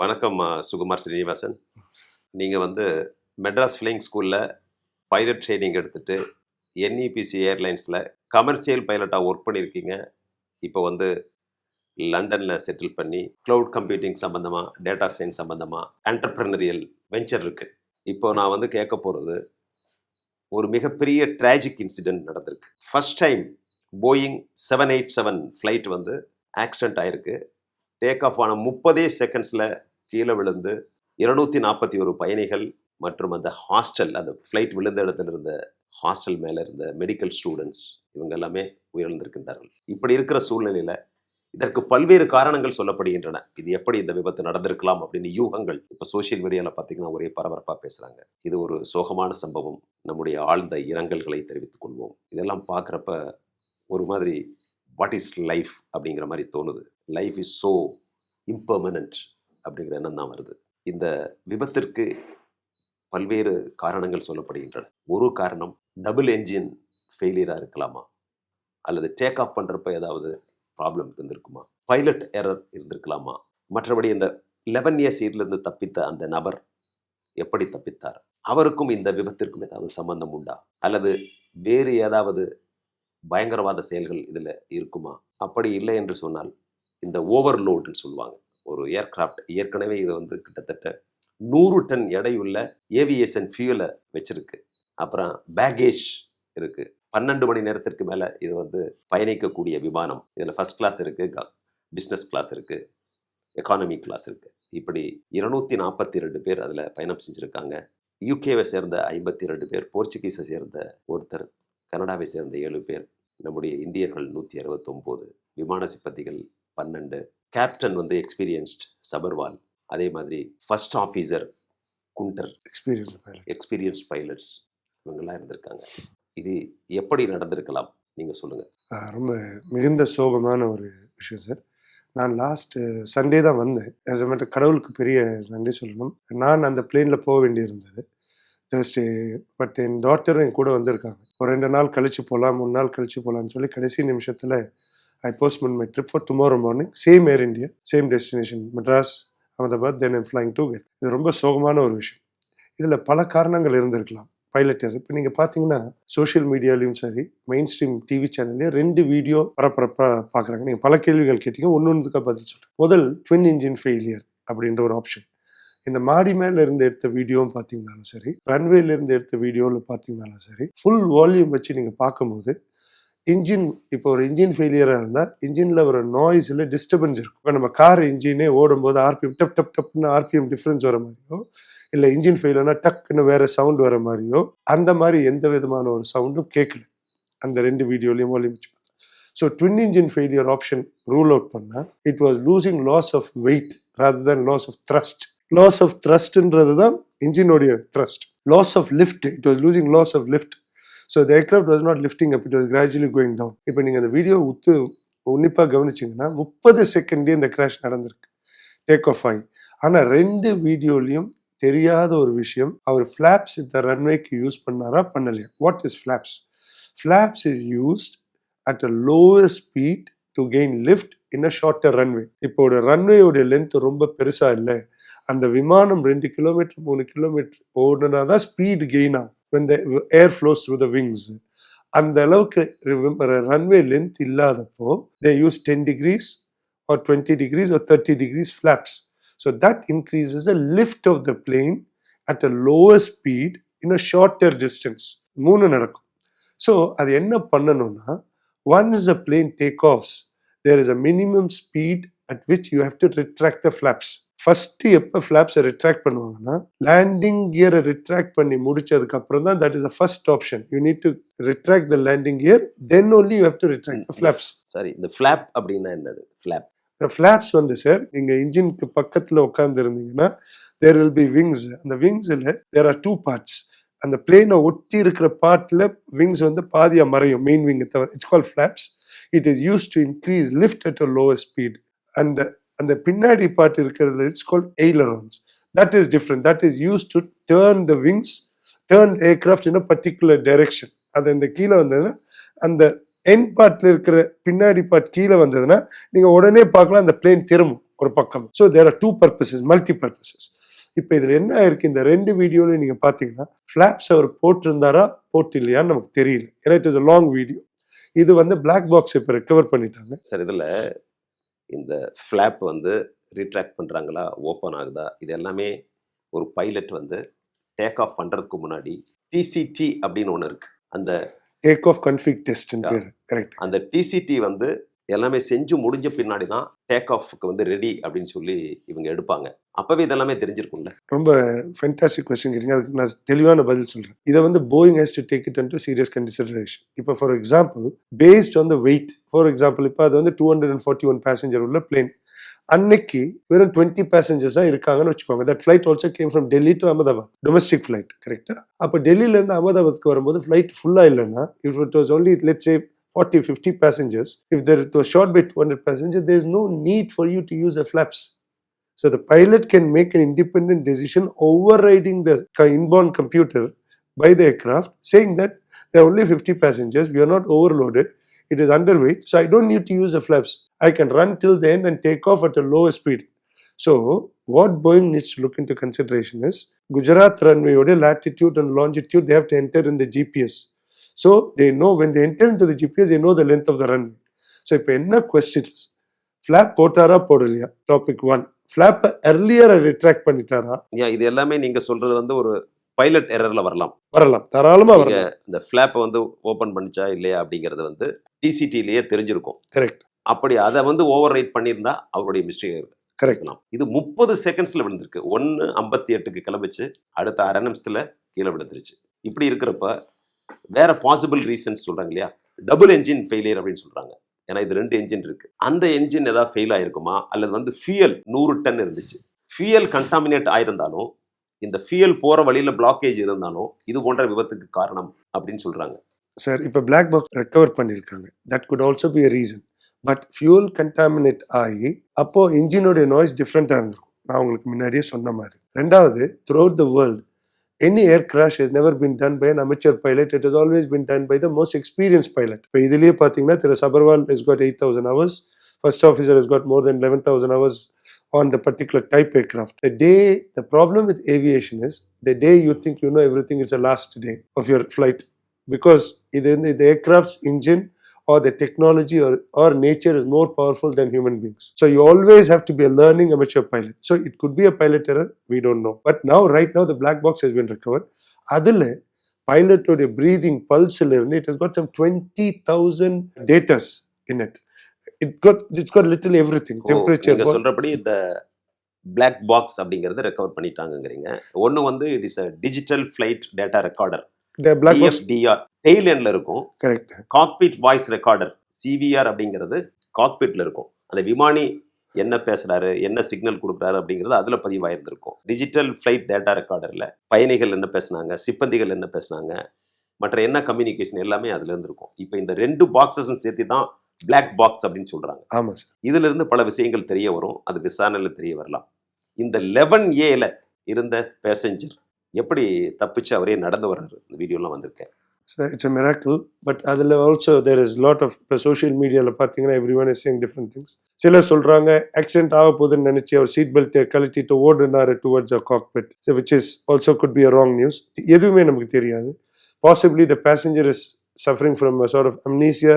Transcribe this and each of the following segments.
வணக்கம் சுகுமார் ஸ்ரீனிவாசன். நீங்கள் வந்து மெட்ராஸ் ஃப்ளைங் ஸ்கூலில் பைலட் ட்ரைனிங் எடுத்துகிட்டு என்இபிசி ஏர்லைன்ஸில் கமர்ஷியல் பைலட்டாக ஒர்க் பண்ணியிருக்கீங்க. இப்போ வந்து லண்டனில் செட்டில் பண்ணி க்ளவுட் கம்ப்யூட்டிங் சம்மந்தமாக டேட்டா சயின்ஸ் சம்மந்தமாக என்டர்பிரனரியல் வெஞ்சர் இருக்குது இப்போ நான் வந்து கேட்க போகிறது ஒரு மிகப்பெரிய ட்ராஜிக் இன்சிடென்ட் நடந்திருக்கு. First time Boeing seven eight seven flight வந்து ஆக்சிடென்ட் ஆகிருக்கு டேக் ஆஃப் ஆன முப்பதே செகண்ட்ஸில் கீழே விழுந்து இருநூத்தி நாற்பத்தி ஒரு பயணிகள் மற்றும் அந்த ஹாஸ்டல் அந்த ஃப்ளைட் விழுந்த இடத்துல இருந்த ஹாஸ்டல் மேலே இருந்த மெடிக்கல் ஸ்டூடெண்ட்ஸ் இவங்க எல்லாமே உயிரிழந்திருக்கின்றார்கள். இப்படி இருக்கிற சூழ்நிலையில் இதற்கு பல்வேறு காரணங்கள் சொல்லப்படுகின்றன. இது எப்படி இந்த விபத்து நடந்திருக்கலாம் அப்படின்னு யூகங்கள் இப்போ சோஷியல் மீடியாவில் பார்த்தீங்கன்னா ஒரே பரபரப்பாக பேசுகிறாங்க இது ஒரு சோகமான சம்பவம். நம்முடைய ஆழ்ந்த இரங்கல்களை தெரிவித்துக் கொள்வோம். இதெல்லாம் பார்க்குறப்ப ஒரு மாதிரி வாட் இஸ் லைஃப் அப்படிங்கிற மாதிரி தோணுது. லைஃப் இஸ் ஸோ இம்பர்மனன்ட் அப்படிங்கிற எண்ணம் தான் வருது. இந்த விபத்திற்கு பல்வேறு காரணங்கள் சொல்லப்படுகின்றன. ஒரு காரணம் டபுள் என்ஜின் ஃபெயிலியராக இருக்கலாமா? அல்லது டேக் ஆஃப் பண்ணுறப்ப ஏதாவது ப்ராப்ளம் இருந்திருக்குமா? பைலட் எரர் இருந்திருக்கலாமா? மற்றபடி இந்த லெவன் இயர்ஸ் இருந்து தப்பித்த அந்த நபர் எப்படி தப்பித்தார்? அவருக்கும் இந்த விபத்திற்கும் ஏதாவது சம்பந்தம் உண்டா? அல்லது வேறு ஏதாவது பயங்கரவாத செயல்கள் இதில் இருக்குமா? அப்படி இல்லை என்று சொன்னால் இந்த ஓவர்லோடுன்னு சொல்லுவாங்க. ஒரு ஏர்கிராஃப்ட் ஏற்கனவே இது வந்து கிட்டத்தட்ட நூறு டன் எடையுள்ள ஏவியேஷன் ஃபியூலை வச்சிருக்கு. அப்புறம் பேகேஜ் இருக்கு. பன்னெண்டு மணி நேரத்திற்கு மேலே இது வந்து பயணிக்கக்கூடிய விமானம். இதில் ஃபர்ஸ்ட் கிளாஸ் இருக்குது பிஸ்னஸ் கிளாஸ் இருக்குது எக்கானமி கிளாஸ் இருக்குது இப்படி இருநூத்தி நாற்பத்தி ரெண்டு பேர் அதில் பயணம் செஞ்சுருக்காங்க. யூகேவை சேர்ந்த ஐம்பத்தி ரெண்டு பேர் போர்ச்சுகீஸை சேர்ந்த ஒருத்தர் கனடாவை சேர்ந்த ஏழு பேர் நம்முடைய இந்தியர்கள் நூற்றி அறுபத்தொம்போது விமான சிப்பந்திகள் பன்னெண்டு கேப்டன் வந்து எக்ஸ்பீரியன்ஸ்ட் சபர்வால். அதே மாதிரி first officer Kunder. Experience experience pilots இவங்கெல்லாம் இருந்திருக்காங்க. இது எப்படி நடந்திருக்கலாம்? நீங்கள் சொல்லுங்கள் ரொம்ப மிகுந்த சோகமான ஒரு விஷயம் சார் நான் லாஸ்ட் சண்டே தான் வந்தேன். ஆஸ் அ மேட்டர் கடவுளுக்கு பெரிய நன்றி சொல்லணும். நான் அந்த பிளேனில் போக வேண்டியிருந்தது. தேர்ஸ்டே பட் என் டாக்டர் என் கூட வந்திருக்காங்க. ஒரு ரெண்டு நாள் கழிச்சு போகலாம் மூணு நாள் கழிச்சு போகலான்னு சொல்லி கடைசி நிமிஷத்தில் I postponed my trip for tomorrow morning same Air India same destination Madras Ahmedabad then I'm flying to get இது ரொம்ப சோகமான ஒரு விஷயம். இதில் பல காரணங்கள் இருந்திருக்கலாம். பைலட்டர் இப்போ நீங்கள் பார்த்தீங்கன்னா சோஷியல் மீடியாலையும் சரி மெயின் ஸ்ட்ரீம் டிவி சேனல்லையும் ரெண்டு வீடியோ பரபரப்பாக பார்க்குறாங்க நீங்கள் பல கேள்விகள் கேட்டீங்க ஒன்று ஒன்றுக்காக பதில் சொல்கிறேன் முதல் ட்வின் இன்ஜின் ஃபெயிலியர் அப்படின்ற ஒரு ஆப்ஷன் இந்த மாடி மேலே இருந்து எடுத்த வீடியோவும் பார்த்தீங்கனாலும் சரி ரன்வேலேருந்து எடுத்த வீடியோவில் பார்த்தீங்கனாலும் சரி ஃபுல் வால்யூம் வச்சு நீங்கள் பார்க்கும்போது இன்ஜின் இப்போ ஒரு இன்ஜின் ஃபெயிலியராக இருந்தால் இன்ஜினில் வர நாய்ஸில் டிஸ்டர்பன்ஸ் இருக்கும். இப்போ நம்ம கார் இன்ஜினே ஓடும்போது ஆர்பிஎம் டப் டப் டப்னு ஆர்பிஎம் டிஃப்ரென்ஸ் வர மாதிரியோ இல்லை இன்ஜின் ஃபெயிலர்னா டக்குன்னு வேறு சவுண்ட் வர மாதிரியோ அந்த மாதிரி எந்த விதமான ஒரு சவுண்டும் கேட்கல அந்த ரெண்டு வீடியோலையும் ஒலிமிச்சு so twin engine failure option rule out பண்ணால் it was losing loss of weight rather than loss of thrust loss of த்ரஸ்ட்ன்றது தான் இன்ஜினோடைய thrust loss of lift it was losing loss of lift so the aircraft was not lifting up it was gradually going down இப்போ நீங்கள் அந்த video உத்து உன்னிப்பாக கவனிச்சிங்கன்னா முப்பது செகண்ட்லேயே இந்த crash நடந்திருக்கு. டேக் ஆஃப் ஆகி. ஆனால் ரெண்டு வீடியோலையும் தெரியாத ஒரு விஷயம் அவர் ஃப்ளாப்ஸ் இந்த ரன்வேக்கு யூஸ் பண்ணாரா பண்ணலையா? What is flaps flaps is used at a lower speed to gain lift in a shorter runway இப்போ ஒரு ரன்வேயோடைய லென்த் ரொம்ப பெருசாக இல்லை. அந்த விமானம் ரெண்டு கிலோமீட்டர் மூணு கிலோமீட்டர் ஓடுனா தான் ஸ்பீடு கெயின் ஆகும். When the air flows through the wings. அந்த அளவுக்கு ரன்வே லென்த் இல்லாதப்போ they use ten degrees or twenty degrees or thirty degrees flaps so that increases the lift of the plane at a lower speed in a shorter distance மூணு நடக்கும். So அது என்ன பண்ணணும்னா once a plane take offs there is a minimum speed at which you have to retract the flaps first எப்போ ஃப்ளாப்ஸை retract பண்ணுவாங்கன்னா landing கியரை retract பண்ணி முடிச்சதுக்கு அப்புறம் தான் that is the first option you need to retract the landing gear then only you have to retract flaps சரி இந்த ஃப்ளாப் அப்படின்னா என்னது? ஃப்ளாப் இந்த ஃப்ளாப்ஸ் வந்து சார் நீங்க இன்ஜினுக்கு பக்கத்துல உட்கார்ந்து இருந்தீங்கன்னா தேர் வில் பி விங்ஸ் அந்த விங்ஸ்ல தேர் ஆர் டூ பார்ட்ஸ் அந்த பிளேனை ஒட்டி இருக்கிற பார்ட்ல விங்ஸ் வந்து பாதியா மறையும் மெயின் விங்கை தவிர. It's call flaps it is use to increase lift at a lower speed அந்த அந்த பின்னாடி பார்ட் இருக்கிறது it's call ailerons that is different that is use to turn the wings turn aircraft in a particular direction அது இந்த கீழே வந்ததுன்னா அந்த என் பார்ட்ல இருக்கிற பின்னாடி பார்ட் கீழே வந்ததுன்னா நீங்க உடனே பார்க்கலாம் அந்த பிளேன் திரும்பும் ஒரு பக்கம். So there are two purposes multi purposes இப்போ இதில் என்ன ஆயிருக்கு? இந்த ரெண்டு வீடியோலையும் நீங்கள் பார்த்தீங்கன்னா ஃப்ளாப்ஸ் அவர் போட்டிருந்தாரா போட்டு இல்லையான்னு நமக்கு தெரியல. ஏன்னா it is a long video இது வந்து பிளாக் பாக்ஸ் இப்போ ரெக்கவர் பண்ணிட்டாங்க. சார் இதில் இந்த ஃப்ளாப் வந்து ரீட்ராக்ட் பண்ணுறாங்களா ஓப்பன் ஆகுதா இது எல்லாமே ஒரு பைலட் வந்து டேக் ஆஃப் பண்ணுறதுக்கு முன்னாடி டிசிடி அப்படின்னு ஒன்று இருக்குது அந்த டேக் ஆஃப் கன்ஃபிக் டெஸ்ட்னு பேர். கரெக்ட் அந்த டிசிடி வந்து எல்லாமே செஞ்சு முடிஞ்ச பின்னாடி தான் டேக் ஆஃப்க்கு வந்து ரெடி அப்படின்னு சொல்லி இவங்க எடுப்பாங்க. அப்போவே இதெல்லாமே தெரிஞ்சிருக்கும்ல. ரொம்ப ஃபென்டாஸ்டிக் கொஸ்டின் கேட்டீங்க. அதுக்கு நான் தெளிவான பதில் சொல்கிறேன் இதை வந்து Boeing has to take it to serious consideration இப்போ for example based on the weight for example இப்போ அது வந்து two hundred and forty one passenger உள்ள பிளேன் அன்னைக்கு வெறும் டுவெண்ட்டி பேசஞ்சர்ஸ் தான் இருக்காங்கன்னு வச்சுக்கோங்க. That flight also came from Delhi to Ahmedabad domestic flight கரெக்டாக அப்போ டெல்லியிலேருந்து அகமதாபாத்க்கு வரும்போது ஃப்ளைட் ஃபுல்லாக இல்லைன்னா if it was only let say 40 50 passengers if there it was short by 200 passengers there is no need for you to use a flaps. So the pilot can make an independent decision overriding the inborn computer by the aircraft saying that there are only 50 passengers we are not overloaded it is underweight so i don't need to use the flaps. I can run till the end and take off at a lower speed. So what boeing needs to look into consideration is gujarat runway latitude and longitude they have to enter in the gps so they know when they enter into the GPS, they know the length of the runway. So இப்போ என்ன questions flap போட்டாரா போடலையா? Topic one ஃப்ளாப்பை எர்லியரை retract பண்ணிட்டாரா? இது எல்லாமே நீங்கள் சொல்கிறது வந்து ஒரு பைலட் எரரில் வரலாம். வரலாம். தாராளமா வரலாம். இந்த ஃப்ளாப்பை வந்து ஓப்பன் பண்ணிச்சா இல்லையா அப்படிங்கிறது வந்து டிசிடிலேயே தெரிஞ்சிருக்கும். கரெக்ட் அப்படி அதை வந்து ஓவர் ரைட் பண்ணியிருந்தா அவருடைய மிஸ்டேக் கரெக்ட் இருக்கலாம் இது முப்பது செகண்ட்ஸில் விழுந்திருக்கு. ஒன்று ஐம்பத்தி எட்டுக்கு கிளம்பிச்சு அடுத்த அரை நிமிஷத்தில் கீழே விழுந்துருச்சு. இப்படி இருக்கிறப்ப வேற பாசிபிள் ரீசன்ஸ் சொல்றாங்க இல்லையா? டபுள் என்ஜின் ஃபெயிலியர் அப்படின்னு சொல்றாங்க. ஏன்னா இது ரெண்டு என்ஜின் இருக்கு. அந்த என்ஜின் ஏதாவது ஃபெயில் ஆயிருக்குமா? அல்லது வந்து ஃபியல் நூறு டன் இருந்துச்சு. ஃபியூயல் கண்டாமினேட் ஆயிருந்தாலும் இந்த ஃபியல் போற வழியில பிளாக்கேஜ் இருந்தாலும் இது போன்ற விபத்துக்கு காரணம் அப்படின்னு சொல்றாங்க. சார் இப்போ பிளாக் பாக்ஸ் ரெக்கவர் பண்ணியிருக்காங்க that could also be a reason but fuel contaminate ஆகி அப்போ இன்ஜினுடைய நாய்ஸ் டிஃப்ரெண்ட்டாக இருந்திருக்கும். நான் உங்களுக்கு முன்னாடியே சொன்ன மாதிரி. ரெண்டாவது throughout the world any air crash has never been done by an amateur pilot. It has always been done by the most experienced pilot. இப்போ இதுலயே பார்த்தீங்கன்னா திரு Sabharwal has got 8,000 hours. First officer has got more than 11,000 hours on the particular type aircraft. The day, the problem with aviation is the day you think you know everything is the last day of your flight because either the, the aircraft's engine or the technology or, or nature is more powerful than human beings. So you always have to be a learning amateur pilot. So it could be a pilot error, we don't know. But now, right now, the black box has been recovered. அதில் பைலட்டோடைய breathing பல்ஸில் இருந்து it has got some twenty thousand datas in it it got it's got little everything temperature சொல்றபடி இந்த black box அப்படிங்கறத recover பண்ணிட்டாங்கங்கிறீங்க ஒன்று வந்து it is a digital flight data recorder DFDR tail எண்ட்ல இருக்கும். Correct cockpit voice recorder CVR அப்படிங்கிறது காக்பிட்ல இருக்கும். அந்த விமானி என்ன பேசுறாரு என்ன சிக்னல் கொடுக்குறாரு அப்படிங்கிறது அதுல பதிவாயிருந்திருக்கும். டிஜிட்டல் ஃபிளைட் டேட்டா ரெக்கார்டர்ல பயணிகள் என்ன பேசுனாங்க சிப்பந்திகள் என்ன பேசுனாங்க மற்ற என்ன கம்யூனிகேஷன் எல்லாமே அதுல இருந்து இருக்கும் இப்போ இந்த ரெண்டு பாக்ஸஸும் சேர்த்து தான் பிளாக் பாக்ஸ் அப்படின்னு சொல்றாங்க. ஆமாம் சார். இதுல இருந்து பல விஷயங்கள் தெரிய வரும். அது விசாரணையில தெரிய வரலாம். இந்த லெவன் ஏல இருந்த பேசஞ்சர் எப்படி தப்பிச்சு அவரே நடந்து வர்றாரு? இந்த வீடியோலாம் வந்திருக்கேன். So it's a miracle, but அதில் also there is lot of இப்போ சோஷியல் மீடியாவில் பார்த்தீங்கன்னா everyone is saying different things சிலர் சொல்கிறாங்க ஆக்சிடென்ட் ஆக போகுதுன்னு நினச்சி அவர் சீட் பெல்ட்டை கழட்டிட்டு ஓடுனாரு towards a cockpit which is also could be a wrong news எதுவுமே நமக்கு தெரியாது. Possibly the passenger is suffering from sort of amnesia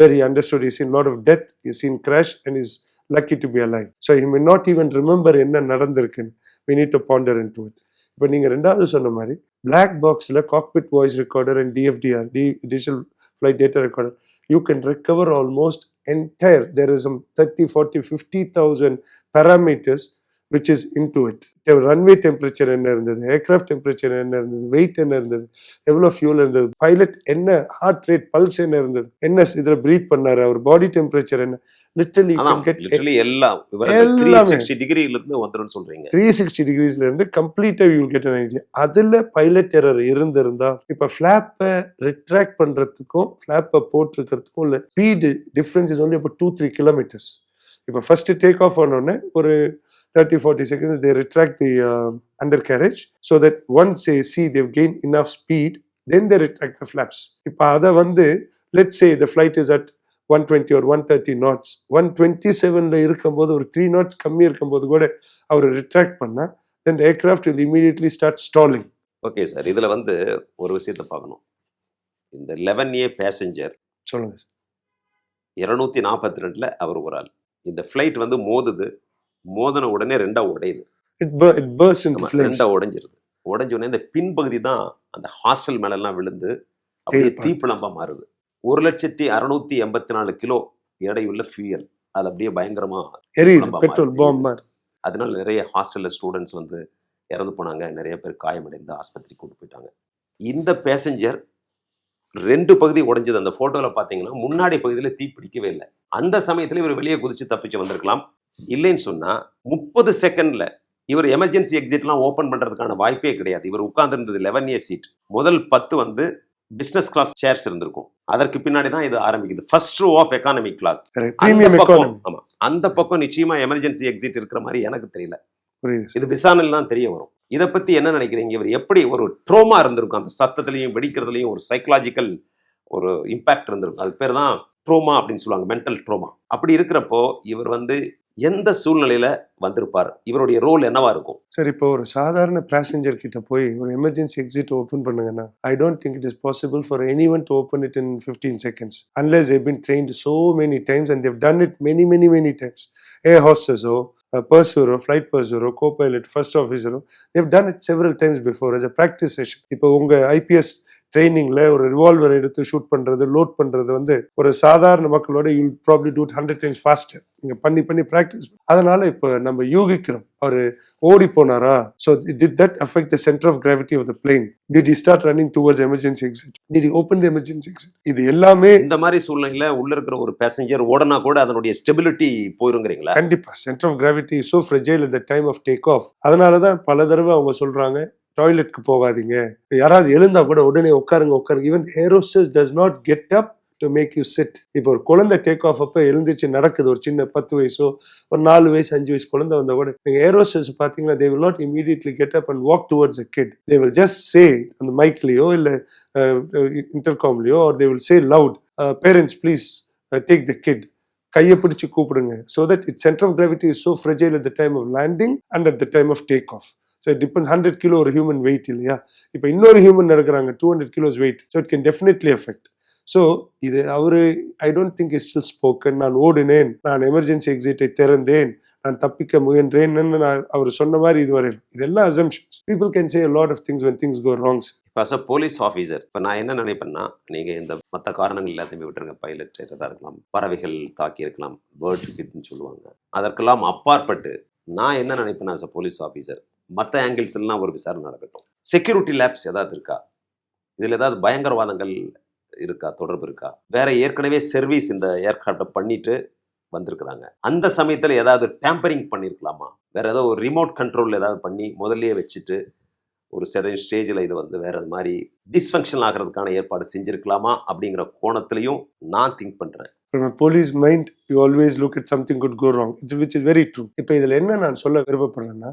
where he understood he's seen lot of death he's seen crash and is lucky to be alive. So he may not even remember என்ன நடந்திருக்குன்னு. We need to ponder into it இப்போ நீங்கள் ரெண்டாவது சொன்ன மாதிரி black பாக்ஸில் cockpit voice recorder and DFDR D digital flight data recorder you can recover almost entire there is some thirty forty fifty thousand parameters which is into it runway temperature என்ன இருந்தது? Aircraft temperature என்ன இருந்தது? Wait என்ன இருந்தது? எவ்வளோ fuel இருந்தது? Pilot என்ன? Heart rate pulse என்ன இருந்தது? என்ன இதில் ப்ரீத் பண்ணாரு? அவர் பாடி டெம்பரேச்சர் என்ன? லிட்டலி எல்லாம். எல்லாமே. இருந்து வந்துரும்னு சொல்றீங்க. த்ரீ சிக்ஸ்டி டிகிரிஸ்ல இருந்து கம்ப்ளீட்டா யூ கெட் ஐடியா அதுல பைலட் எரர் இருந்திருந்தா இப்ப ஃபிளாப்பை ரிட்ராக்ட் பண்றதுக்கும் ஃபிளாப்பை போட்டிருக்கிறதுக்கும் உள்ள ஸ்பீடு டிஃபரன்ஸ் இஸ் ஒன்லி இப்போ டூ த்ரீ கிலோமீட்டர்ஸ் இப்போ ஃபர்ஸ்ட் டேக் ஆஃப் ஆனோடனே ஒரு thirty forty seconds they retract the undercarriage so that once A C they've gain enough speed then they retract the flaps இப்போ அதை வந்து let's say the flight is at one twenty ஒரு one thirty knots one twenty செவனில் இருக்கும்போது ஒரு three knots கம்மி இருக்கும்போது கூட அவர் ரிட்ராக்ட் பண்ணால் then aircraft will immediately start stalling okay sir இதில் வந்து ஒரு விஷயத்தை பார்க்கணும். இந்த லெவன் ஏ பேசஞ்சர் சொல்லுங்க சார் இருநூத்தி நாற்பத்தி ரெண்டில் அவர் ஒரு ஆள். இந்த ஃப்ளைட் வந்து மோதுது மோதின உடனே ரெண்டா உடையுது. ரெண்டா உடைஞ்சிருது. உடைஞ்ச உடனே இந்த பின்பகுதி தான் அந்த ஹாஸ்டல் மேலெல்லாம் விழுந்து அப்படியே தீப்பா- தீப்பிழம்பா மாறுது. ஒரு லட்சத்தி அறுநூத்தி எண்பத்தி நாலு கிலோ எடையுள்ள ஃபியூயல் அது அப்படியே பயங்கரமா பெட்ரோல் அதனால நிறைய ஹாஸ்டல்ல ஸ்டூடெண்ட்ஸ் வந்து இறந்து போனாங்க. நிறைய பேர் காயமடைந்து ஆஸ்பத்திரிக்கு கொண்டு போயிட்டாங்க. இந்த பேசஞ்சர் ரெண்டு பகுதி உடைஞ்சது. அந்த போட்டோல பாத்தீங்கன்னா முன்னாடி பகுதியில தீ பிடிக்கவே இல்லை. அந்த சமயத்துல இவர் வெளியே குதிச்சு தப்பிச்சு வந்திருக்கலாம். இல்லைன்னு சொன்னா முப்பது செகண்ட்ல இவர் எமர்ஜென்சி எக்ஸிட்லாம் ஓபன் பண்றதுக்கான வாய்ப்பே கிடையாது. இவர் உட்கார்ந்திருந்தது லெவன் இயர் சீட் முதல் பத்து வந்து பிசினஸ் கிளாஸ் சேர்ஸ் இருந்திருக்கும். அதற்கு பின்னாடி தான் இது ஆரம்பிக்குது. First row of economic class ஆமா. அந்த பக்கம் நிச்சயமா எமர்ஜென்சி எக்ஸிட் இருக்கிற மாதிரி எனக்கு தெரியல. இது விசாரணையில் தான் தெரிய வரும். இதை பத்தி என்ன நினைக்கிறீங்க? இவர் எப்படி ஒரு ட்ரோமா இருந்திருக்கும்? அந்த சத்தத்துலயும் வெடிக்கிறதுலயும் ஒரு சைக்கலாஜிக்கல் ஒரு இம்பாக்ட் இருந்திருக்கும். அது பேர் தான் ட்ரோமா அப்படின்னு சொல்லுவாங்க. மென்டல் ட்ரோமா அப்படி இருக்கிறப்போ இவர் வந்து எந்த சூழ்நிலையில வந்திருப்பார்? இவருடைய ரோல் என்னவா இருக்கும்? சார் இப்போ ஒரு சாதாரண பேசஞ்சர் கிட்ட போய் ஒரு எமர்ஜென்சி எக்ஸிட் ஓப்பன் பண்ணுங்கன்னா I don't think it is possible for anyone to open it in fifteen seconds unless have been trained so many times and they've done it many many many times a ஹாஸ்டஸோ பர்சூரோ flight பர்சூரோ co pilot first ஆஃபீஸரோ they've done it several times before as a practice session இப்போ உங்க IPS ட்ரைனிங்ல ஒரு revolver எடுத்து shoot பண்றது load பண்றது வந்து ஒரு சாதாரண மக்களோட you probably two hundred times faster நீங்க பண்ணி பண்ணி ப்ராக்டிஸ் அதனால இப்போ நம்ம யூகிக்கிறோம். அவர் ஓடி போனாரா? So did that affect the centre of gravity of the plane did he start running towards emergency exit did he open the emergency exit இது எல்லாமே இந்த மாதிரி சூழ்நிலையில உள்ள இருக்கிற ஒரு பேசஞ்சர் ஓடனா கூட அதனுடைய ஸ்டெபிலிட்டி போயிருங்கிறீங்களா? கண்டிப்பா. Centre of gravity so fragile the time of take off அதனால தான் பல தடவை அவங்க சொல்றாங்க டாய்லெட்க்கு போகாதீங்க. யாராவது எழுந்தா கூட உடனே உட்காருங்க உட்காருங்க. Even air hostess does not get up to make you sit இப்போ ஒரு குழந்தை டேக் ஆஃப் அப்போ எழுந்திருச்சு நடக்குது ஒரு சின்ன பத்து வயசோ ஒரு நாலு வயசு அஞ்சு வயசு குழந்தை வந்தால் கூட நீங்கள் ஏரோசஸ் பார்த்தீங்கன்னா they will not immediately get up and walk towards a kid they will just say அந்த மைக்லேயோ இல்லை இன்டர்காம்லேயோ or they will say loud parents please take the kid கையை பிடிச்சி கூப்பிடுங்க. So that it centre of gravity is so fragile at the time of landing and at the time of take off so it depend hundred kilo ஒரு human weight இல்லையா? இப்போ இன்னொரு human நடக்கிறாங்க two hundred kilos weight so it can definitely effect so இது அவர் I don't think is still spoken நான் ஓடினேன் நான் emergency எக்ஸிட்டை திறந்தேன் நான் தப்பிக்க முயன்றேன் நான் அவர் சொன்ன மாதிரி இதுவரை இதெல்லாம் assumptions people can say lot of things when things go wrongs இப்போ அஸ் அ போலீஸ் ஆஃபீஸர் இப்போ நான் என்ன நினைப்பேன்னா நீங்கள் இந்த மற்ற காரணங்கள் எல்லாத்தையுமே விட்டுருங்க. பைலட் இதாக இருக்கலாம் பறவைகள் தாக்கி இருக்கலாம் பேர்ட் கிட்னு சொல்லுவாங்க. அதற்கெல்லாம் அப்பாற்பட்டு நான் என்ன நினைப்பேன் அஸ் அ போலீஸ் ஆஃபீஸர் மற்ற ஆங்கிள்ஸ் எல்லாம் ஒரு விசாரணை நடக்கட்டும். செக்யூரிட்டி லேப்ஸ் ஏதாவது இருக்கா? இதில் ஏதாவது பயங்கரவாதங்கள் இருக்கா? தொடர்பு இருக்கா? வேற ஏற்கனவே சர்வீஸ் இந்த ஏர்கிராஃப்டை பண்ணிட்டு வந்திருக்கிறாங்க. அந்த சமயத்தில் ஏதாவது டேம்பரிங் பண்ணியிருக்கலாமா வேற ஏதோ ஒரு ரிமோட் கண்ட்ரோல் ஏதாவது பண்ணி முதல்லையே வச்சுட்டு ஒரு சடன் ஸ்டேஜில் இது வந்து வேற அது மாதிரி டிஸ்ஃபங்க்ஷன் ஆகிறதுக்கான ஏற்பாடு செஞ்சிருக்கலாமா? அப்படிங்கிற கோணத்திலையும் நான் திங்க் பண்ணுறேன் police mind you always look it something good good wrong it's which is very true இப்போ இதில் என்ன நான் சொல்ல விருப்பப்படுறேன்னா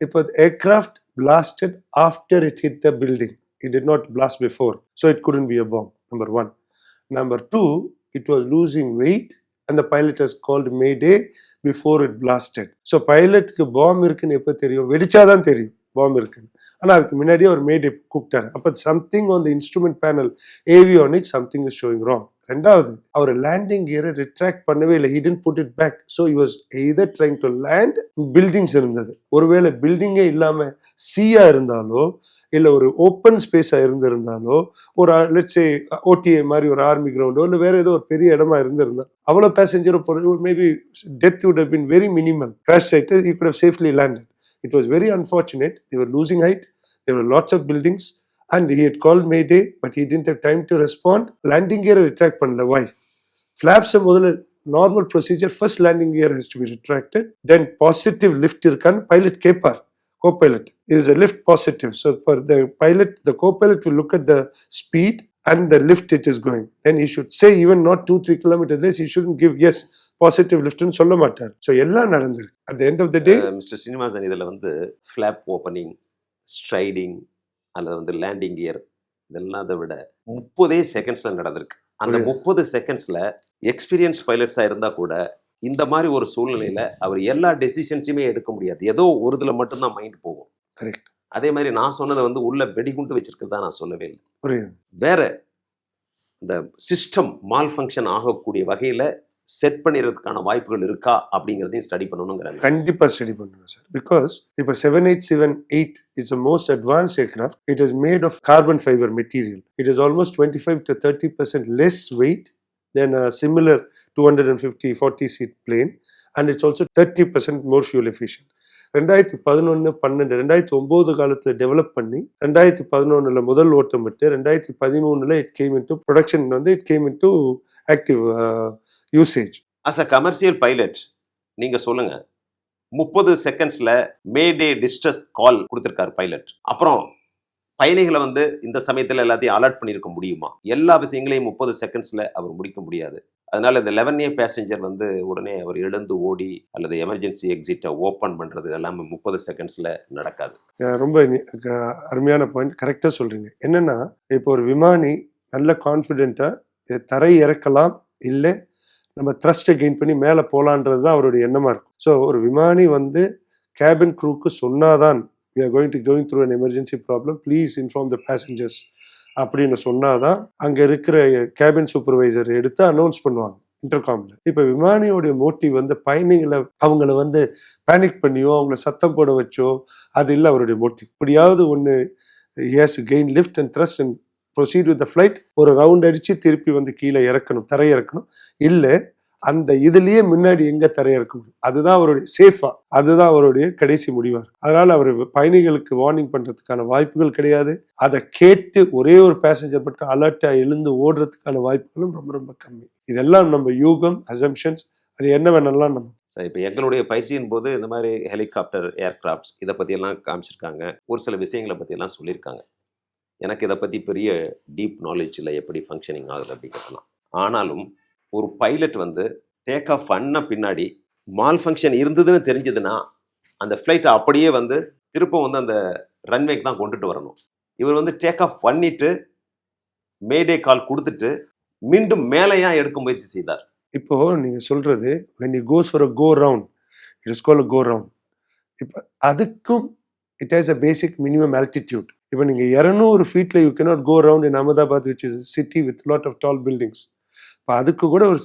இப்போ aircraft blasted after it hit the building it did not blast before so it couldn't be a bomb number one number two it was losing weight and the pilot has called mayday before it blasted so பைலட்டுக்கு bomb இருக்குன்னு எப்போ தெரியும் வெடிச்சாதான் தெரியும் bomb இருக்குன்னு ஆனால் அதுக்கு முன்னாடியே ஒரு மேடே கூப்பிட்டாரு அப்போ something on the instrument panel avionic something is showing wrong ரெண்டாவது அவர் லேண்டிங் கியரை ரிட்ராக்ட் பண்ணவே இல்லை. He didn't put it back so he was either trying to land buildings இருந்தது. ஒருவேளை பில்டிங்கே இல்லாமல் சீயா இருந்தாலோ இல்லை ஒரு ஓப்பன் ஸ்பேஸாக இருந்திருந்தாலோ ஒரு லெட்ஸே ஓடிஏ மாதிரி ஒரு ஆர்மி கிரவுண்டோ இல்லை வேற ஏதோ ஒரு பெரிய இடமா இருந்திருந்தா அவ்வளோ பேசஞ்சரோ maybe death would have been very minimum crash ஆகிட்டு you could have safely landed it was very unfortunate they losing height height. Lots of buildings of buildings and he had called mayday but he didn't have time to respond landing gear retract பண்ணல why flaps முதல்ல normal procedure first landing gear has to be retracted then positive lift இருக்கான்னு pilot கேட்பார் co-pilot is a lift positive so for the pilot the co-pilot will look at the speed and the lift it is going then he should say even not 2 3 kilometers less he shouldn't give yes positive லிஃப்ட்னு சொல்ல மாட்டார் so எல்லாம் நடந்திருக்கு at the end of the day mister Srinivasan இதில் வந்து flop opening striding அல்லது வந்து landing gear இதெல்லாம் அதை விட முப்பதே செகண்ட்ஸில் நடந்திருக்கு. அந்த. முப்பது செகண்ட்ஸ்ல எக்ஸ்பீரியன்ஸ் பைலட்ஸா இருந்தா கூட இந்த மாதிரி ஒரு சூழ்நிலையில அவர் எல்லா டெசிஷன்ஸுமே எடுக்க முடியாது. ஏதோ ஒரு இதுல மட்டும்தான் மைண்ட் போகும். கரெக்ட் அதே மாதிரி நான் சொன்னதை வந்து உள்ள வெடிகுண்டு வச்சிருக்கிறதா நான் சொல்லவே இல்லை. புரியுது. வேற இந்த சிஸ்டம் மால் ஃபங்க்ஷன் ஆகக்கூடிய வகையில செட் பண்ணிடுறதுக்கான வாய்ப்புகள் இருக்கா அப்படிங்கிறதையும் ஸ்டடி பண்ணணுங்கிறாங்க. கண்டிப்பா ஸ்டடி பண்ணணும் சார் பிகாஸ் இப்போ seven eight seven eight it's a most advance aircraft it is made of carbon fibre material it is almost twenty five to thirty percent less weight then a similar two hundred and fifty forty seat plane and it's also thirty percent more fuel efficient ரெண்டாயிரத்தி பதினொன்று பன்னெண்டு ரெண்டாயிரத்தி ஒம்பது காலத்தில் develop பண்ணி ரெண்டாயிரத்தி பதினொன்றில் முதல் ஓட்டம் விட்டு ரெண்டாயிரத்தி பதிமூணில் இட் கேம் இன்டு ப்ரொடக்ஷன் வந்து it came into active usage as a commercial pilot நீங்கள் சொல்லுங்கள் முப்பது செகண்ட்ஸில் மேடே டிஸ்ட்ரஸ் கால் கொடுத்துருக்காரு பைலட் அப்புறம் பயணிகளை வந்து இந்த சமயத்தில் எல்லாத்தையும் அலர்ட் பண்ணியிருக்க முடியுமா? எல்லா விஷயங்களையும் முப்பது செகண்ட்ஸில் அவர் முடிக்க முடியாது. அதனால் இந்த லெவன் ஏ பேசஞ்சர் வந்து உடனே அவர் எழுந்து ஓடி அல்லது எமர்ஜென்சி எக்ஸிட்டை ஓப்பன் பண்ணுறது எல்லாமே முப்பது செகண்ட்ஸில் நடக்காது. ரொம்ப அருமையான பாயிண்ட் கரெக்டாக சொல்கிறீங்க என்னென்னா இப்போ ஒரு விமானி நல்ல கான்ஃபிடென்ட்டாக தரை இறக்கலாம் இல்லை நம்ம த்ரஸ்ட்டை கெயின் பண்ணி மேலே போகலான்றது தான் அவருடைய எண்ணமாக இருக்கும். ஸோ ஒரு விமானி வந்து கேபின் க்ரூக்கு சொன்னாதான் we are going to going through an emergency problem please inform the passengers அப்படின்னு சொன்னாதான் அங்கே இருக்கிற கேபின் சூப்பர்வைசர் எடுத்து அனௌன்ஸ் பண்ணுவாங்க இன்டர்காம்ல இப்போ விமானியோடைய மோட்டிவ் வந்து பயணிகளை அவங்கள வந்து பேனிக் பண்ணியோ அவங்கள சத்தம் போட வச்சோ அது இல்லை அவருடைய மோட்டிவ் இப்படியாவது ஒன்று has to gain lift and thrust and proceed with the flight ஒரு ரவுண்ட் அடித்து திருப்பி வந்து கீழே இறக்கணும் தரை இறக்கணும் இல்லை அந்த இதுலயே முன்னாடி எங்க தரையிறக்க முடியும்? அதுதான் அவருடைய சேஃபா அதுதான் அவருடைய கடைசி முடிவா? இருக்கு அதனால அவர் பயணிகளுக்கு வார்னிங் பண்றதுக்கான வாய்ப்புகள் கிடையாது. அதை கேட்டு ஒரே ஒரு பேசஞ்சர் மட்டும் அலர்ட்டா எழுந்து ஓடுறதுக்கான வாய்ப்புகளும் ரொம்ப ரொம்ப கம்மி. இதெல்லாம் நம்ம யூகம் அசம்ஷன்ஸ் அது என்ன வேணாலும் நம்ம சார் இப்போ எங்களுடைய பயிற்சியின் போது இந்த மாதிரி ஹெலிகாப்டர் ஏர்கிராஃப்ட்ஸ் இதை பற்றியெல்லாம் காமிச்சிருக்காங்க. ஒரு சில விஷயங்களை பற்றியெல்லாம் சொல்லியிருக்காங்க. எனக்கு இதை பற்றி பெரிய டீப் நாலேஜ் இல்லை எப்படி ஃபங்க்ஷனிங் ஆகுது அப்படிங்கிறதுலாம் ஆனாலும் ஒரு பைலட் வந்து டேக் ஆஃப் பண்ண பின்னாடி மால் ஃபங்க்ஷன் இருந்ததுன்னு தெரிஞ்சதுன்னா அந்த ஃப்ளைட்டை அப்படியே வந்து திருப்பம் வந்து அந்த ரன்வேக்கு தான் கொண்டுட்டு வரணும். இவர் வந்து டேக் ஆஃப் பண்ணிட்டு மேடே கால் கொடுத்துட்டு மீண்டும் மேலேயா எடுக்க முயற்சி செய்தார். இப்போ நீங்க சொல்றது when you goes for a go round it is call a go இப்போ அதுக்கும் it has a basic minimum altitude இப்போ நீங்கள் இரநூறு ஃபீட்டில் you cannot go round in Ahmedabad which is city with lot of tall buildings இப்போ அதுக்கு கூட ஒரு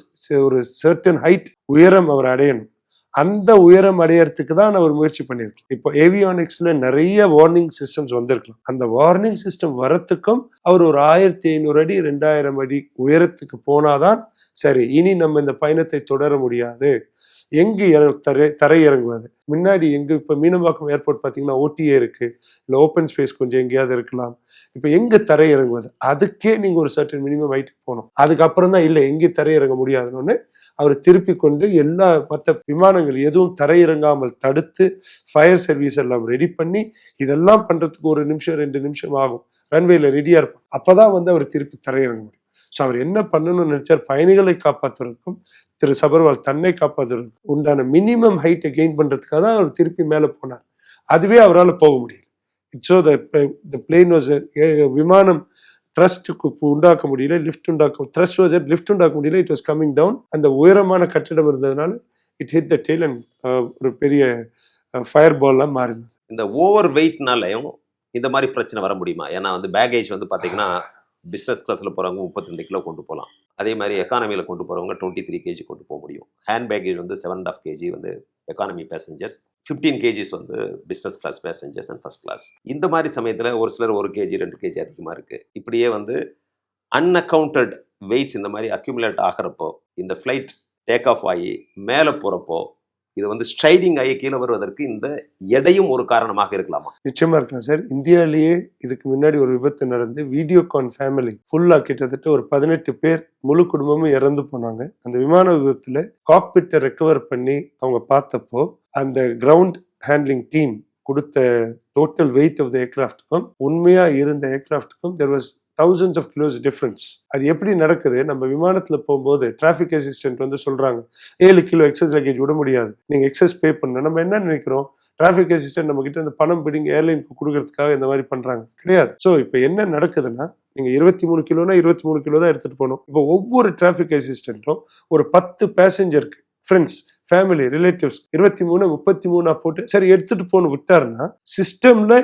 ஒரு சர்டன் ஹைட் உயரம் அவர் அடையணும். அந்த உயரம் அடையறதுக்கு தான் அவர் முயற்சி பண்ணியிருக்கோம் இப்போ ஏவியானிக்ஸ்ல நிறைய வார்னிங் சிஸ்டம்ஸ் வந்திருக்கலாம். அந்த வார்னிங் சிஸ்டம் வரத்துக்கும் அவர் ஒரு ஆயிரத்தி ஐநூறு அடி ரெண்டாயிரம் அடி உயரத்துக்கு போனாதான் சரி இனி நம்ம இந்த பயணத்தை தொடர முடியாது. எங்கு இற- தரை தரை இறங்குவது முன்னாடி எங்கே இப்போ மீனம்பாக்கம் ஏர்போர்ட் பார்த்தீங்கன்னா ஓடிஏ இருக்குது இல்லை ஓப்பன் ஸ்பேஸ் கொஞ்சம் எங்கேயாவது இருக்கலாம். இப்போ எங்கே தரை இறங்குவது அதுக்கே நீங்கள் ஒரு சர்டன் மினிமம் ஹைட்டுக்கு போகணும். அதுக்கப்புறம் தான் இல்லை எங்கே தரையிறங்க முடியாதுன்னு அவர் திருப்பி கொண்டு எல்லா மற்ற விமானங்கள் எதுவும் தரையிறங்காமல் தடுத்து ஃபயர் சர்வீஸ் எல்லாம் ரெடி பண்ணி இதெல்லாம் பண்ணுறதுக்கு ஒரு நிமிஷம் ரெண்டு நிமிஷம் ஆகும். ரன்வேல ரெடியாக இருப்போம். அப்பதான் வந்து அவர் திருப்பி தரையிறங்க முடியும். ஸோ அவர் என்ன பண்ணணும்னு நினைச்சார்? பயணிகளை காப்பாற்றுவதற்கும் திரு சபர்வால் தன்னை காப்பாற்றுவதற்கும் உண்டான மினிமம் ஹைட்டை கெயின் பண்ணுறதுக்காக தான் அவர் திருப்பி மேலே போனார். அதுவே அவரால் போக முடியல. ஸோ த பிளேன் வாஸ் விமானம் த்ரஸ்ட்டுக்கு உண்டாக்க முடியல லிஃப்ட் உண்டாக்க த்ரஸ்ட் வாஸ் லிஃப்ட் உண்டாக்க முடியல இட் வாஸ் கம்மிங் டவுன் அந்த உயரமான கட்டிடம் இருந்ததுனால it hit the tail and ஒரு பெரிய uh, ஃபயர் பால்லாம் மாறினது. இந்த ஓவர் வெயிட்னாலையும் இந்த மாதிரி பிரச்சனை வர முடியுமா? ஏன்னா வந்து பேகேஜ் வந்து பார்த்தீங்கன்னா பிஸ்னஸ் கிளாஸில் போகிறவங்க முப்பத்தி ரெண்டு கிலோ கொண்டு போகலாம் அதே மாதிரி எக்கானமியில் கொண்டு போகிறவங்க டுவெண்ட்டி த்ரீ கேஜி கொண்டு போக முடியும். ஹேண்ட் பேக்கேஜ் வந்து செவன் அண்ட் ஆஃப் கேஜி வந்து எக்கானமி பேசஞ்சர்ஸ் ஃபிஃப்டீன் கேஜிஸ் வந்து business class passengers and first class இந்த மாதிரி சமயத்தில் ஒரு சிலர் ஒரு கேஜி ரெண்டு கேஜி அதிகமாக இருக்குது இப்படியே வந்து அன்அக்கவுண்டட் வெயிட்ஸ் இந்த மாதிரி அக்யூமுலேட் ஆகிறப்போ இந்த ஃப்ளைட் டேக் ஆஃப் ஆகி மேலே போகிறப்போ இது வந்து ஸ்ட்ரைடிங் ஆகி கீழே வருவதற்கு இந்த எடையும் ஒரு காரணமாக இருக்கலாமா? நிச்சயமா இருக்கலாம் சார். இந்தியாவிலேயே இதுக்கு முன்னாடி ஒரு விபத்து நடந்து வீடியோகான் ஃபேமிலி ஃபுல்லா கிட்டத்தட்ட ஒரு பதினெட்டு பேர் முழு குடும்பமும் இறந்து போனாங்க. அந்த விமான விபத்துல காக்பிட்டை ரெக்கவர் பண்ணி அவங்க பார்த்தப்போ அந்த கிரவுண்ட் ஹேண்ட்லிங் டீம் கொடுத்த டோட்டல் வெயிட் ஆஃப் த ஏர்கிராஃப்டுக்கும் உண்மையா இருந்த ஏர்கிராஃப்டுக்கும் there was thousands of kilos difference அது எப்படி நடக்குது? நம்ம விமானத்தில் போகும்போது டிராஃபிக் அசிஸ்டன்ட் வந்து சொல்கிறாங்க ஏழு கிலோ எக்ஸஸ் லக்கேஜ் விட முடியாது. நீங்கள் எக்ஸஸ் பே பண்ண நம்ம என்ன நினைக்கிறோம்? டிராஃபிக் அசிஸ்டன்ட் நம்ம கிட்ட அந்த பணம் பிடிங்க ஏர்லைனுக்கு கொடுக்கறதுக்காக இந்த மாதிரி பண்ணுறாங்க கிடையாது. ஸோ இப்போ என்ன நடக்குதுன்னா நீங்கள் இருபத்தி மூணு கிலோனா இருபத்தி மூணு கிலோ தான் எடுத்துகிட்டு போகணும். இப்போ ஒவ்வொரு டிராஃபிக் அசிஸ்டன்ட்டும் ஒரு பத்து பேசஞ்சருக்கு ஃப்ரெண்ட்ஸ் ஃபேமிலி ரிலேட்டிவ்ஸ் இருபத்தி மூணு முப்பத்தி மூணா போட்டு சரி எடுத்துட்டு போகணும் விட்டாருன்னா சிஸ்டம்ல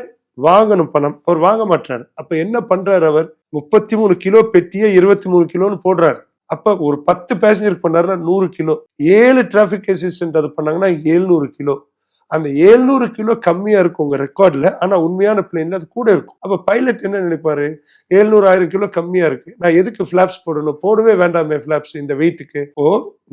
வாங்கணும் பணம். அவர் வாங்க மாட்டார். அப்ப என்ன பண்றாரு அவர்? முப்பத்தி மூணு கிலோ பெட்டியை இருபத்தி மூணு கிலோன்னு போடுறாரு. அப்ப ஒரு பத்து பேசஞ்சருக்கு பண்ணாருன்னா நூறு கிலோ. ஏழு டிராஃபிக் அசிஸ்டன்ட் அது பண்ணாங்கன்னா எழுநூறு கிலோ. அந்த ஏழ்நூறு கிலோ கம்மியா இருக்கும் உங்க ரெக்கார்ட்ல ஆனா உண்மையான பிளேன்ல அது கூட இருக்கும். அப்ப பைலட் என்ன நினைப்பாரு? ஏழ்நூறு ஆயிரம் கிலோ கம்மியா இருக்கு. நான் எதுக்கு ஃப்ளாப்ஸ் போடணும்? போடவே வேண்டாமே ஃப்ளாப்ஸ் இந்த வெயிட்டுக்கு ஓ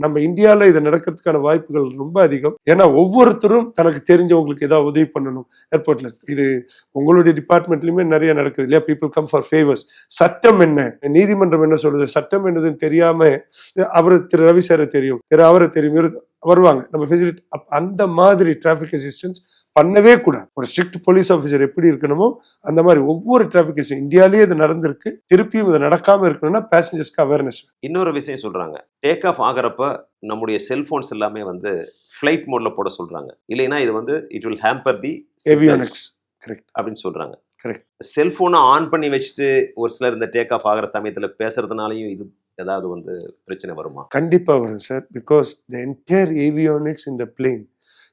நம்ம இந்தியால இது நடக்கிறதுக்கான வாய்ப்புகள் ரொம்ப அதிகம். ஏன்னா ஒவ்வொருத்தரும் தனக்கு தெரிஞ்சவங்களுக்கு ஏதாவது உதவி பண்ணணும். ஏர்போர்ட்ல இது உங்களுடைய டிபார்ட்மெண்ட்லயுமே நிறைய நடக்குது இல்லையா? பீப்புள் கம் ஃபார் ஃபேவர்ஸ் சட்டம் என்ன? நீதிமன்றம் என்ன சொல்லுது? சட்டம் என்னதுன்னு தெரியாம அவர் திரு ரவிசார தெரியும். திரு அவரை தெரியும். வருவாங்க. நம்ம ஃபெசிலிட்டி அந்த மாதிரி டிராஃபிக் அசிஸ்டன்ஸ் பண்ணவே கூடாது. ஒரு ஸ்ட்ரிக்ட் போலீஸ் ஆஃபீஸர் எப்படி இருக்கணுமோ அந்த மாதிரி ஒவ்வொரு டிராஃபிக் அசிஸ்டன்ட் இந்தியாலேயே இது நடந்திருக்கு. திருப்பியும் இது நடக்காம இருக்கணும்னா பேசஞ்சர்ஸ்க்கு அவேர்னஸ் இன்னொரு விஷயம் சொல்றாங்க. டேக் ஆஃப் ஆகிறப்ப நம்முடைய செல்போன்ஸ் எல்லாமே வந்து ஃப்ளைட் மோட்ல போட சொல்றாங்க. இல்லைன்னா இது வந்து it will hamper the avionics correct அப்படின்னு சொல்றாங்க. Correct. செல்போனை ஆன் பண்ணி வச்சுட்டு ஒரு சிலர் இந்த டேக் ஆஃப் ஆகிற சமயத்துல பேசுறதுனாலையும் இது ஏதாவது வந்து பிரச்சனை வருமா? கண்டிப்பாக வரும் sir because the entire avionics in the plane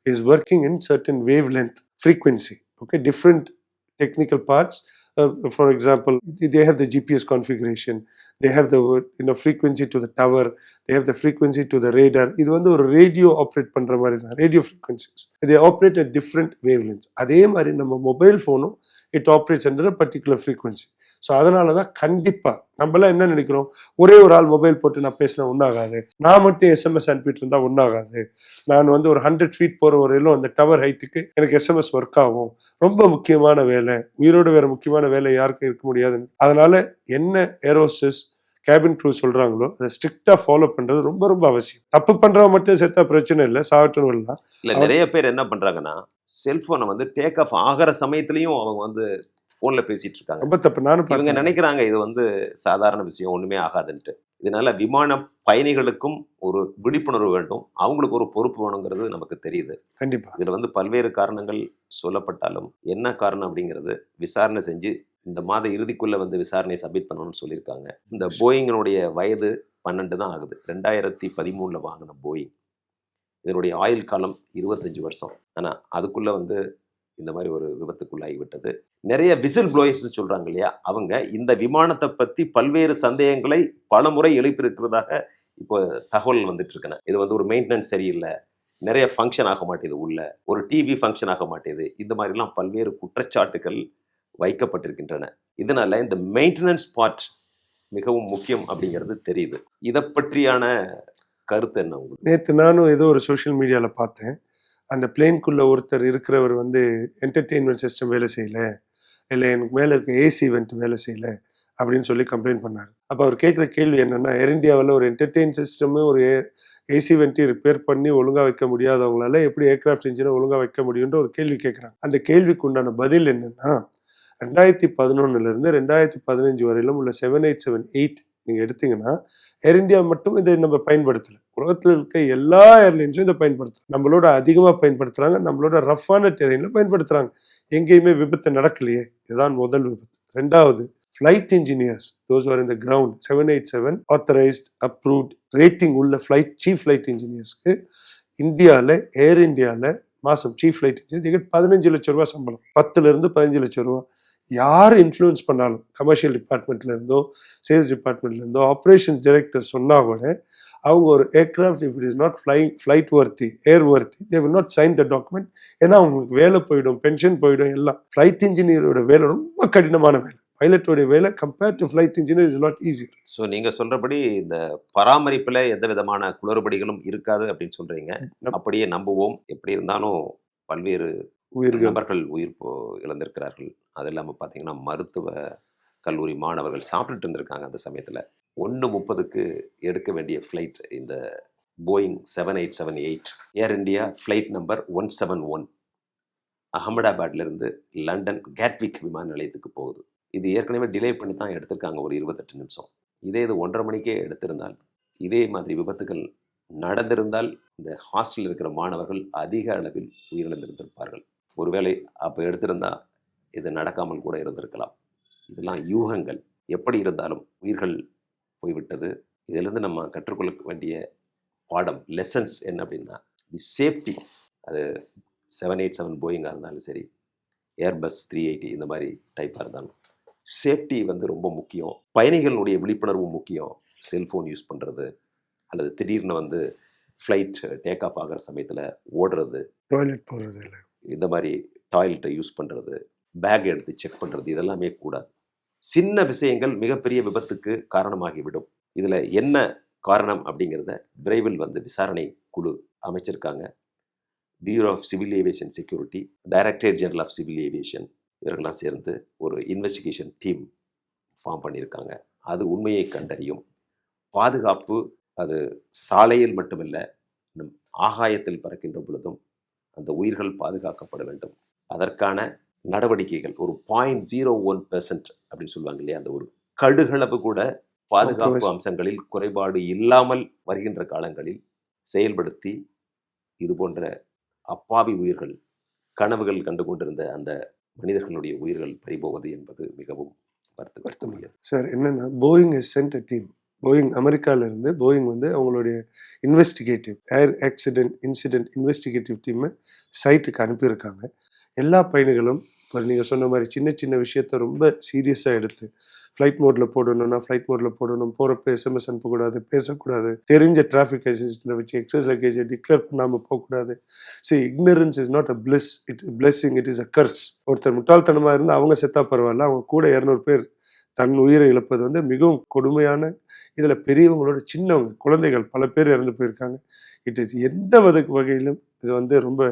is working in certain wavelength frequency okay different technical parts for example they they the GPS configuration they they the இன்னும் frequency to the tower they tower, the frequency to the to இது வந்து ஒரு radio operate பண்ணுற மாதிரி தான் radio frequencies they operate at different wavelength அதே மாதிரி நம்ம மொபைல் ஃபோனும் it operates under a particular frequency so அதனால தான் கண்டிப்பாக நம்மளாம் என்ன நினைக்கிறோம்? ஒரே ஒரு ஆள் மொபைல் போட்டு நான் பேசினா ஒன்றாகாது நான் மட்டும் எஸ்எம்எஸ் அனுப்பிட்டு இருந்தா ஒன்றாகாது நான் வந்து ஒரு ஹண்ட்ரட் ஃபீட் போகிற வரையிலும் அந்த டவர் ஹைட்டுக்கு எனக்கு எஸ்எம்எஸ் ஒர்க் ஆகும். ரொம்ப முக்கியமான வேலை. உயிரோடு வேற முக்கியமான வேலை யாருக்கும் இருக்க முடியாதுன்னு. அதனால என்ன ஏரோசஸ் கேபின் க்ரூ சொல்றாங்களோ அதை ஸ்ட்ரிக்டா ஃபாலோ பண்றது ரொம்ப ரொம்ப அவசியம். தப்பு பண்றவன் மட்டும் செத்தா பிரச்சனை இல்லை சாகட்டும் இல்லை. இல்ல நிறைய பேர் என்ன பண்றாங்கன்னா செல்போனை வந்து டேக் ஆஃப் ஆகிற சமயத்துலயும் அவங்க வந்து போன்ல பேசிட்டு இருக்காங்க. ரொம்ப தப்பு நானும் இவங்க. நினைக்கிறாங்க இது வந்து சாதாரண விஷயம் ஒண்ணுமே ஆகாதுன்ட்டு. இதனால விமான பயணிகளுக்கும் ஒரு விழிப்புணர்வு வேண்டும். அவங்களுக்கு ஒரு பொறுப்பு வேணுங்கிறது நமக்கு தெரியுது. கண்டிப்பா. இதுல வந்து பல்வேறு காரணங்கள் சொல்லப்பட்டாலும் என்ன காரணம் அப்படிங்கிறது விசாரணை செஞ்சு இந்த மாத இறுதிக்குள்ள வந்து விசாரணை சப்மிட் பண்ணணும்னு சொல்லியிருக்காங்க. இந்த போயிங்கினுடைய வயது பன்னெண்டு தான் ஆகுது. ரெண்டாயிரத்தி பதிமூணுல வாங்கின போயிங். இதனுடைய ஆயுள் காலம் இருபத்தஞ்சு வருஷம். ஆனா அதுக்குள்ள வந்து இந்த மாதிரி ஒரு விபத்துக்குள்ளாகி விட்டது. நிறைய விசில் ப்ளோயர்ஸ் சொல்றாங்க இல்லையா? அவங்க இந்த விமானத்தை பத்தி பல்வேறு சந்தேகங்களை பலமுறை எழுப்பியிருக்கிறதாக இப்போ தகவல் வந்துட்டு இருக்கன இது வந்து ஒரு மெயின்டெனன்ஸ் சரியில்லை. நிறைய ஃபங்க்ஷன் ஆக மாட்டேது உள்ள. ஒரு டிவி ஃபங்க்ஷன் ஆக மாட்டேது. இந்த மாதிரிலாம் பல்வேறு குற்றச்சாட்டுகள் வைக்கப்பட்டிருக்கின்றன. இதனால இந்த மெயின்டெனன்ஸ் பார்ட் மிகவும் முக்கியம் அப்படிங்கிறது தெரியுது. இதை பற்றியான கருத்து என்ன உங்களுக்கு? நேற்று நானும் ஏதோ ஒரு சோஷியல் மீடியாவில் பார்த்தேன். அந்த பிளேன்குள்ள ஒருத்தர் இருக்கிறவர் வந்து என்டர்டெயின்மெண்ட் சிஸ்டம் வேலை செய்யலை. இல்லை எனக்கு மேலே இருக்க ஏசி வெண்ட் வேலை செய்யல அப்படின்னு சொல்லி கம்ப்ளைண்ட் பண்ணார். அப்போ அவர் கேட்குற கேள்வி என்னென்னா ஏர் இந்தியாவில் ஒரு என்டர்டெயின் சிஸ்டமு ஒரு ஏசி வெண்ட்டி ரிப்பேர் பண்ணி ஒழுங்காக வைக்க முடியாதவங்களால எப்படி ஏர்கிராஃப்ட் இன்ஜினை ஒழுங்காக வைக்க முடியுன்ற ஒரு கேள்வி கேட்குறாங்க. அந்த கேள்விக்கு உண்டான பதில் என்னென்னா ரெண்டாயிரத்தி பதினொன்னுலேருந்து ரெண்டாயிரத்தி பதினஞ்சு வரையிலும் உள்ள செவன் எயிட் செவன் எயிட் நீங்கள் எடுத்தீங்கன்னா ஏர் இந்தியா மட்டும் இதை நம்ம பயன்படுத்தலை. உலகத்தில் இருக்க எல்லா ஏர்லைன்ஸும் இதை பயன்படுத்தலாம் நம்மளோட அதிகமாக பயன்படுத்துகிறாங்க நம்மளோட ரஃப்பான டெரெயினில் பயன்படுத்துகிறாங்க எங்கேயுமே விபத்து நடக்கலையே. இதுதான் முதல் விபத்து. ரெண்டாவது ஃப்ளைட் இன்ஜினியர்ஸ் தோஸ் ஆர் இந்த ground seven eight seven authorised approved rating உள்ள ஃப்ளைட் சீஃப் ஃப்ளைட் இன்ஜினியர்ஸ்க்கு இந்தியாவில் ஏர் இந்தியாவில் மாதம் சீஃப் ஃப்ளைட் இன்ஜினியர் பதினஞ்சு லட்ச ரூபா சம்பளம். பத்துலேருந்து பதினஞ்சு லட்ச ரூபா. யார் இன்ஃப்ளூயன்ஸ் பண்ணாலும் கமர்ஷியல் டிபார்ட்மெண்ட்ல இருந்தோ சேல்ஸ் டிபார்ட்மெண்ட்ல இருந்தோ ஆப்ரேஷன் டைரக்டர் சொன்னா கூட அவங்க ஒரு aircraft if it is not fly flight worthy airworthy they will not sign the document ஏன்னா அவங்களுக்கு வேலை போயிடும் பென்ஷன் போயிடும் எல்லாம். ஃப்ளைட் இன்ஜினியரோட வேலை ரொம்ப கடினமான வேலை. பைலட்டோட வேலை compared to flight engineer is not easy so நீங்க சொல்றபடி இந்த பராமரிப்புல எந்த விதமான குளறுபடிகளும் இருக்காது அப்படின்னு சொல்றீங்க. அப்படியே நம்புவோம். எப்படி இருந்தாலும் பல்வேறு உயிர்கள். நபர்கள் உயிர் போ இழந்திருக்கிறார்கள். அது இல்லாமல் பார்த்தீங்கன்னா மருத்துவ கல்லூரி மாணவர்கள் சாப்பிட்டுட்டு இருந்திருக்காங்க அந்த சமயத்தில். ஒன்று முப்பதுக்கு எடுக்க வேண்டிய ஃப்ளைட் இந்த Boeing seven eight seven eight Air India flight number one seven one அகமதாபாத்லேருந்து London Gatwick விமான நிலையத்துக்கு போகுது. இது ஏற்கனவே டிலே பண்ணி தான் எடுத்திருக்காங்க ஒரு இருபத்தெட்டு நிமிஷம். இதே இது ஒன்றரை மணிக்கே எடுத்திருந்தால் இதே மாதிரி விபத்துகள் நடந்திருந்தால் இந்த ஹாஸ்டலில் இருக்கிற மாணவர்கள் அதிக அளவில் உயிரிழந்திருந்திருப்பார்கள். ஒருவேளை அப்போ எடுத்திருந்தால் இது நடக்காமல் கூட இருந்திருக்கலாம். இதெல்லாம் யூகங்கள். எப்படி இருந்தாலும் உயிர்கள் போய்விட்டது. இதிலிருந்து நம்ம கற்றுக்கொள்ள வேண்டிய பாடம் லெசன்ஸ் என்ன அப்படின்னா தி சேஃப்டி அது செவன் எயிட் செவன் போயிங்காக இருந்தாலும் சரி ஏர்பஸ் த்ரீ எயிட்டி இந்த மாதிரி டைப்பாக இருந்தாலும். சேஃப்டி வந்து ரொம்ப முக்கியம். பயணிகளுடைய விழிப்புணர்வு முக்கியம். செல்ஃபோன் யூஸ் பண்ணுறது அல்லது திடீர்னு வந்து ஃப்ளைட் டேக் ஆஃப் ஆகிற சமயத்தில் ஓடுறது. டாய்லெட் போகிறது இல்லை இந்த மாதிரி டாய்லெட்டை யூஸ் பண்ணுறது பேக் எடுத்து செக் பண்ணுறது இதெல்லாமே கூடாது. சின்ன விஷயங்கள் மிகப்பெரிய விபத்துக்கு காரணமாகிவிடும். இதில் என்ன காரணம் அப்படிங்கிறத விரைவில் வந்து விசாரணை குழு அமைச்சிருக்காங்க. Bureau of civil aviation security directorate general of civil aviation இவர்கள்லாம் சேர்ந்து ஒரு இன்வெஸ்டிகேஷன் டீம் ஃபார்ம் பண்ணியிருக்காங்க. அது உண்மையை கண்டறியும். பாதுகாப்பு அது சாலையில் மட்டுமல்ல நம் ஆகாயத்தில் பறக்கின்ற பொழுதும் அந்த உயிர்கள் பாதுகாக்கப்பட வேண்டும். அதற்கான நடவடிக்கைகள் ஒரு பாயிண்ட் ஜீரோ ஒன் பெர்சன்ட் அப்படின்னு சொல்லுவாங்க இல்லையா அந்த ஒரு கடுகளவு கூட பாதுகாப்பு. அம்சங்களில் குறைபாடு இல்லாமல் வருகின்ற காலங்களில் செயல்படுத்தி இது போன்ற அப்பாவி உயிர்கள் கனவுகள் கண்டு கொண்டிருந்த அந்த மனிதர்களுடைய உயிர்கள் பறிபோவது என்பது மிகவும் வருத்த வருத்தமுடையது சார் என்னன்னா Boeing is sent team Boeing அமெரிக்காவிலேருந்து Boeing வந்து அவங்களுடைய investigative air accident incident investigative டீமை சைட்டுக்கு அனுப்பியிருக்காங்க. எல்லா பயணிகளும் இப்போ நீங்கள் சொன்ன மாதிரி சின்ன சின்ன விஷயத்த ரொம்ப சீரியஸாக எடுத்து ஃப்ளைட் மோடில் போடணும்னா ஃப்ளைட் மோடில் போடணும் போகிறப்ப எஸ்எம்எஸ் அனுப்பக்கூடாது பேசக்கூடாது தெரிஞ்ச டிராஃபிக் அசிஸ்டண்ட்டை வச்சு எக்ஸஸ் லக்கேஜை டிக்ளேர் பண்ணாமல் போகக்கூடாது. சரி ignorance is not a bless it blessing it is a curse ஒருத்தர் முட்டாள்தனமாக இருந்தால் அவங்க செத்தா பரவாயில்ல அவங்க கூட இரநூறு பேர் தன் உயிரை இழப்பது வந்து மிகவும் கொடுமையான இதில் பெரியவங்களோட சின்னவங்க குழந்தைகள் பல பேர் இறந்து போயிருக்காங்க. இட் இஸ் எந்த வகையிலும் இது வந்து ரொம்ப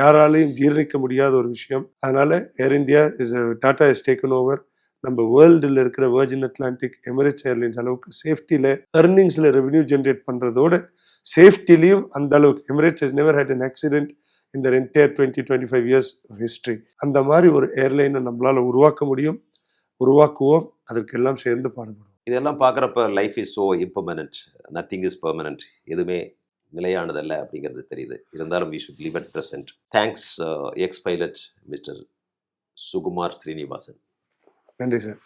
யாராலையும் ஜீரணிக்க முடியாத ஒரு விஷயம். அதனால Air India is Tata is taken over நம்ம வேர்ல்டில் இருக்கிற வேர்ஜின் அட்லாண்டிக் எமிரேட்ஸ் ஏர்லைன்ஸ் அளவுக்கு சேஃப்டியில் earningsல ரெவென்யூ ஜென்ரேட் பண்ணுறதோட சேஃப்டிலையும் அந்த அளவுக்கு. Emirates is never had an accident இந்த their twenty twenty five years history அந்த மாதிரி ஒரு ஏர்லைனை நம்மளால் உருவாக்க முடியும். உருவாக்குவோம் அதற்கெல்லாம் சேர்ந்து பாடுபடுவோம். இதெல்லாம் பார்க்குறப்ப life is so impermanent nothing is permanent எதுவுமே நிலையானதல்ல அப்படிங்கிறது தெரியுது. இருந்தாலும் we should live at present thanks ex pilot mister Sukumar Srinivasan. நன்றி சார்